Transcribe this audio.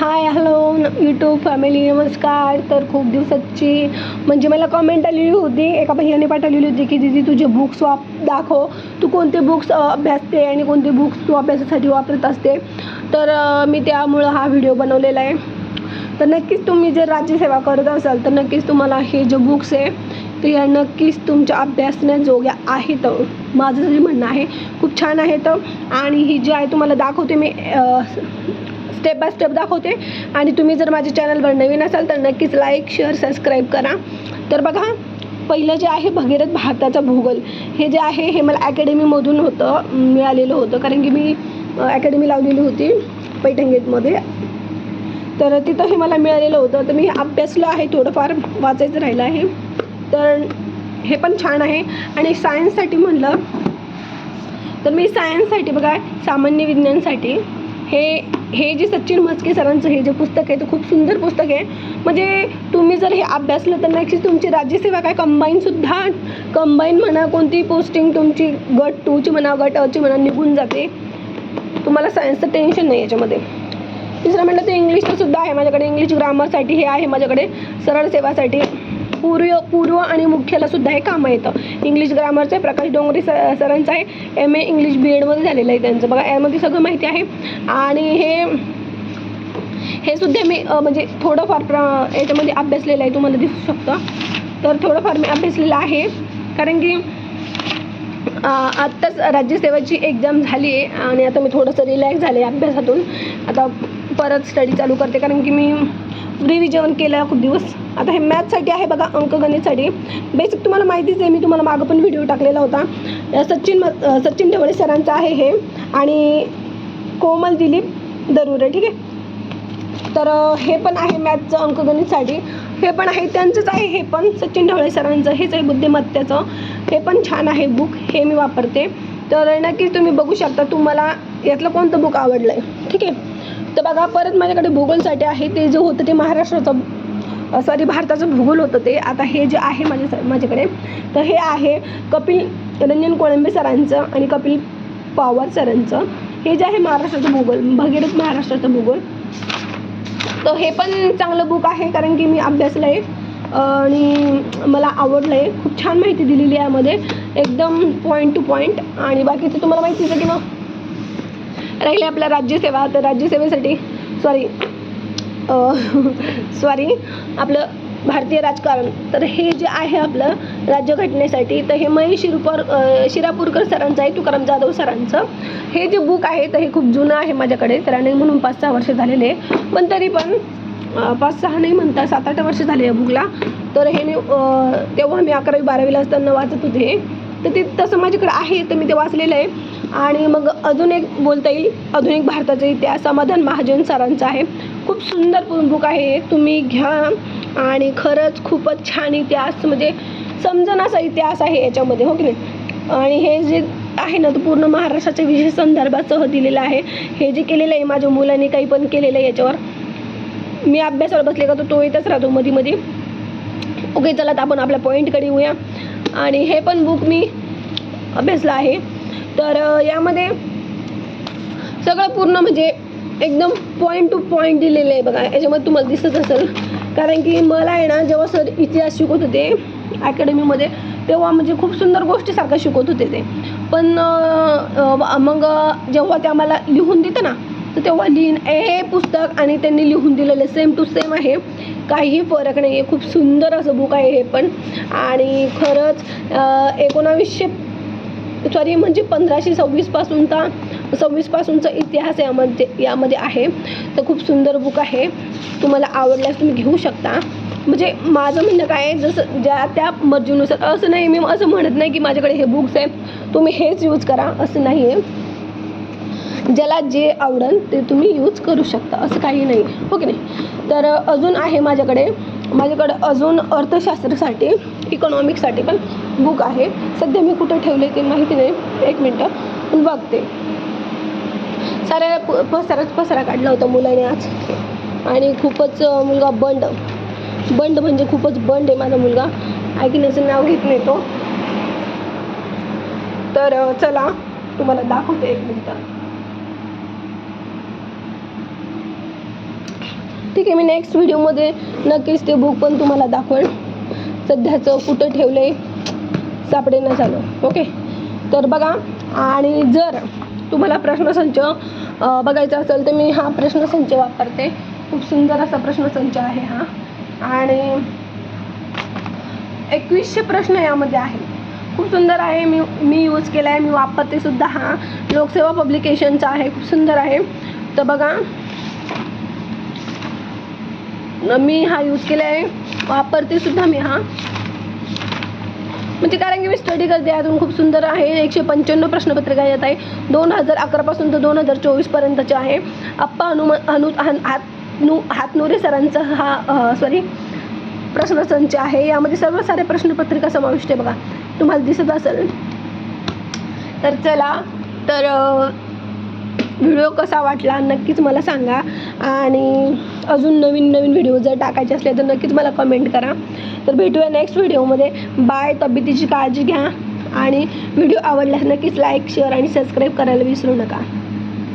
Hi hello YouTube family नमस्कार. तर खूप दिवसाची म्हणजे मला कमेंट आलेली होती एका भैयाने पाठवलेली होती की दीदी तुझे बुक्स वाप दाखव. तू कोणते बुक्स अभ्यासते आणि कोणते बुक्स तू अभ्यासासाठी वापरत असते? तर मी त्यामुळं हा व्हिडिओ बनवलेला आहे. तर नक्कीच तुम्ही जर राज्यसेवा करत असाल तर नक्कीच तुम्हाला हे जे बुक्स आहे ते या नक्कीच तुमच्या अभ्यासण्याजोग्या आहेत. माझं तरी म्हणणं आहे खूप छान आहेत. आणि ही जी आहे तुम्हाला दाखवते मी स्टेप बाय स्टेप दाखवते. आणि तुम्ही जर माझ्या चॅनलवर नवीन असाल तर नक्कीच लाईक शेअर सबस्क्राईब करा. तर बघा पहिलं जे आहे भगीरथ भारताचा भूगोल. हे जे आहे हे मला अकॅडमीमधून होतं मिळालेलं होतं. कारण की मी अकॅडमी लावलेली होती पैठणगेटमध्ये. तर तिथं हे मला मिळालेलं होतं. तर मी अभ्यासलं आहे थोडंफार वाचायचं राहिलं आहे. तर हे पण छान आहे. आणि सायन्ससाठी म्हणलं तर मी सायन्ससाठी बघा सामान्य विज्ञानसाठी हे हे जे सचिन म्हस्के सरांचं हे जे पुस्तक आहे ते खूप सुंदर पुस्तक आहे. म्हणजे तुम्ही जर हे अभ्यासलं तर नक्कीच तुमची राज्यसेवा काय? कंबाईनसुद्धा कंबाईन म्हणा कोणती पोस्टिंग तुमची गट टूची म्हणा गट अची म्हणा निघून जाते. तुम्हाला सायन्सचं टेन्शन नाही याच्यामध्ये. तिसरं म्हटलं तर इंग्लिशचं सुद्धा आहे माझ्याकडे. इंग्लिश ग्रामरसाठी हे आहे माझ्याकडे. सरळ सेवासाठी. पूर्व पूर्व आणि मुख्याला सुद्धा हे कामं येतं. इंग्लिश ग्रामरचं आहे प्रकाश डोंगरे स सरांचं आहे. एम ए इंग्लिश बी एडमध्ये झालेलं आहे त्यांचं. बघा यामध्ये सगळं माहिती आहे. आणि हे हे सुद्धा मी म्हणजे थोडंफार प्र याच्यामध्ये अभ्यासलेलं आहे. तुम्हाला दिसू शकतं. तर थोडंफार मी अभ्यासलेलं आहे. कारण की आत्ताच राज्यसेवेची एक्झाम झाली आहे. आणि आता मी थोडंसं रिलॅक्स झाले अभ्यासातून. आता परत स्टडी चालू करते. कारण की मी रिव्हिजन केलं खूप दिवस. आता हे मॅथसाठी आहे बघा अंकगणितसाठी बेसिक तुम्हाला माहितीच आहे मी तुम्हाला मागं पण व्हिडिओ टाकलेला होता. सचिन म- सचिन ढवळे सरांचं आहे हे. आणि कोमल दिलीप दरुरे ठीक आहे? तर हे पण आहे मॅथचं अंकगणितसाठी हे पण आहे त्यांचंच आहे हे पण सचिन ढवळे सरांचं. हेच आहे बुद्धिमत्तेचं. हे पण छान आहे बुक हे मी वापरते. तर नक्कीच तुम्ही बघू शकता तुम्हाला यातलं कोणतं बुक आवडलं आहे ठीक आहे? तर बघा परत माझ्याकडे भूगोलसाठी आहे ते जे होतं ते महाराष्ट्राचं सॉरी भारताचं भूगोल होतं ते. आता हे जे आहे माझ्या माझ्याकडे तर हे आहे कपिल रंजन कोळंबे सरांचं आणि कपिल पवार सरांचं. हे जे आहे महाराष्ट्राचं भूगोल भगीरथ महाराष्ट्राचं भूगोल. तर हे पण चांगलं बुक आहे कारण की मी अभ्यासलं आहे आणि मला आवडलं आहे खूप छान माहिती दिलेली आहे यामध्ये. एकदम पॉईंट टू पॉईंट आणि बाकीचं तुम्हाला माहितीच आहे की मग राहिले आपल्या राज्यसेवा. तर राज्यसेवेसाठी सॉरी सॉरी आपलं भारतीय राजकारण. तर हे जे आहे आपलं राज्यघटनेसाठी तर हे मयी शिरपूर शिरापूरकर सरांचं आहे तुकाराम जाधव सरांचं. हे जे बुक आहे तर हे खूप जुनं आहे माझ्याकडे तर आणि म्हणून पाच सहा वर्ष झालेले आहे. पण तरी पण पाच सहा नाही म्हणता सात आठ वर्ष झाले या बुकला तर हे मी तेव्हा मी अकरावी बारावीला असताना वाचत होते. तर ते तसं माझ्याकडे आहे तर मी ते वाचलेलं आहे. आणि मग अजून एक बोलता येईल आधुनिक भारताचा इतिहास समाधान महाजन सरांचा आहे. खूप सुंदर बुक आहे. तुम्ही घ्या. आणि खरंच खूपच छान इतिहास म्हणजे समजण असा इतिहास आहे याच्यामध्ये हो की नाही? आणि हे जे आहे ना तो पूर्ण महाराष्ट्राच्या विशेष संदर्भासह दिलेलं आहे. हे जे केलेलं आहे माझ्या मुलांनी काही पण केलेलं आहे याच्यावर मी अभ्यासाला बसले का तर तो येतच राहतो मध्ये मध्ये ओके चला तर आपण आपल्या पॉईंटकडे येऊया. आणि हे पण बुक मी अभ्यासलं आहे. तर यामध्ये सगळं पूर्ण म्हणजे एकदम पॉईंट टू पॉईंट दिलेलं आहे बघा. याच्यामध्ये तुम्हाला दिसत असेल. कारण की मला आहे ना जेव्हा सर इतिहास शिकवत होते अकॅडमीमध्ये तेव्हा म्हणजे खूप सुंदर गोष्टीसारखं शिकवत होते ते. पण मग जेव्हा ते आम्हाला लिहून देतं ना तर तेव्हा लिहिण हे पुस्तक आणि त्यांनी लिहून दिलेलं सेम टू सेम आहे. काहीही फरक नाही आहे खूप सुंदर असं बुक आहे हे पण. आणि खरंच एकोणावीसशे सॉरी म्हणजे पंधराशे सव्वीसपासून तर सव्वीसपासूनचा इतिहास यामध्ये यामध्ये आहे. तर खूप सुंदर बुक आहे. तुम्हाला आवडल्यास तुम्ही घेऊ शकता. म्हणजे माझं म्हणणं काय आहे जसं ज्या त्या मर्जीनुसार असं नाही मी असं म्हणत नाही की माझ्याकडे हे बुक्स आहे तुम्ही हेच यूज करा. असं नाही आहे ज्याला जे आवडेल ते तुम्ही यूज करू शकता. असं काही नाही. हो की नाही? तर अजून आहे माझ्याकडे. माझ्याकडे अजून अर्थशास्त्रासाठी इकॉनॉमिक्ससाठी पण बुक आहे. सध्या मी कुठं ठेवले ते माहिती नाही. एक मिनटं. पण बघते. साऱ्या प- पसाराच पसारा काढला होता मुलाने आज. आणि खूपच मुलगा बंड. बंड म्हणजे खूपच बंड आहे माझा मुलगा. ऐकण्याचं नाव घेत नाही तो. तर चला तुम्हाला दाखवते एक मिनटं. ठीक आहे मी नेक्स्ट व्हिडिओमध्ये नक्कीच ते बुक पण तुम्हाला दाखवेन. सध्याचं कुठं ठेवलं आहे सापडेना झालं. ओके तर बघा आणि जर तुम्हाला प्रश्नसंच बघायचा असेल तर मी हा प्रश्नसंच वापरते. खूप सुंदर असा प्रश्नसंच आहे हा. आणि एकवीसशे प्रश्न यामध्ये आहे खूप सुंदर आहे मी मी यूज केला आहे मी वापरते सुद्धा हा. लोकसेवा पब्लिकेशनचा आहे खूप सुंदर आहे. तर बघा. मी हा यूज केला आहे वापरते सुद्धा मी हा. म्हणजे कारण की मी स्टडी करते यातून खूप सुंदर आहे. एकशे पंच्याण्णव प्रश्नपत्रिका येत आहे. दोन हजार अकरापासून तर दोन हजार चोवीसपर्यंतचे आहे. अप्पा हनुम हनु हात हातनु हातनुरे सरांचा हा सॉरी प्रश्नसंच आहे. यामध्ये सर्व सारे प्रश्नपत्रिका समाविष्ट आहे बघा. तुम्हाला दिसत असेल. तर चला तर व्हिडिओ कसा वाटला नक्कीच मला सांगा. आणि अजून नवीन नवीन व्हिडिओ जर टाकायचे असले तर नक्कीच मला कमेंट करा. तर भेटूया नेक्स्ट व्हिडिओमध्ये बाय तब्येतीची काळजी घ्या. आणि व्हिडिओ आवडल्यास नक्कीच लाईक शेअर आणि सबस्क्राईब करायला विसरू नका.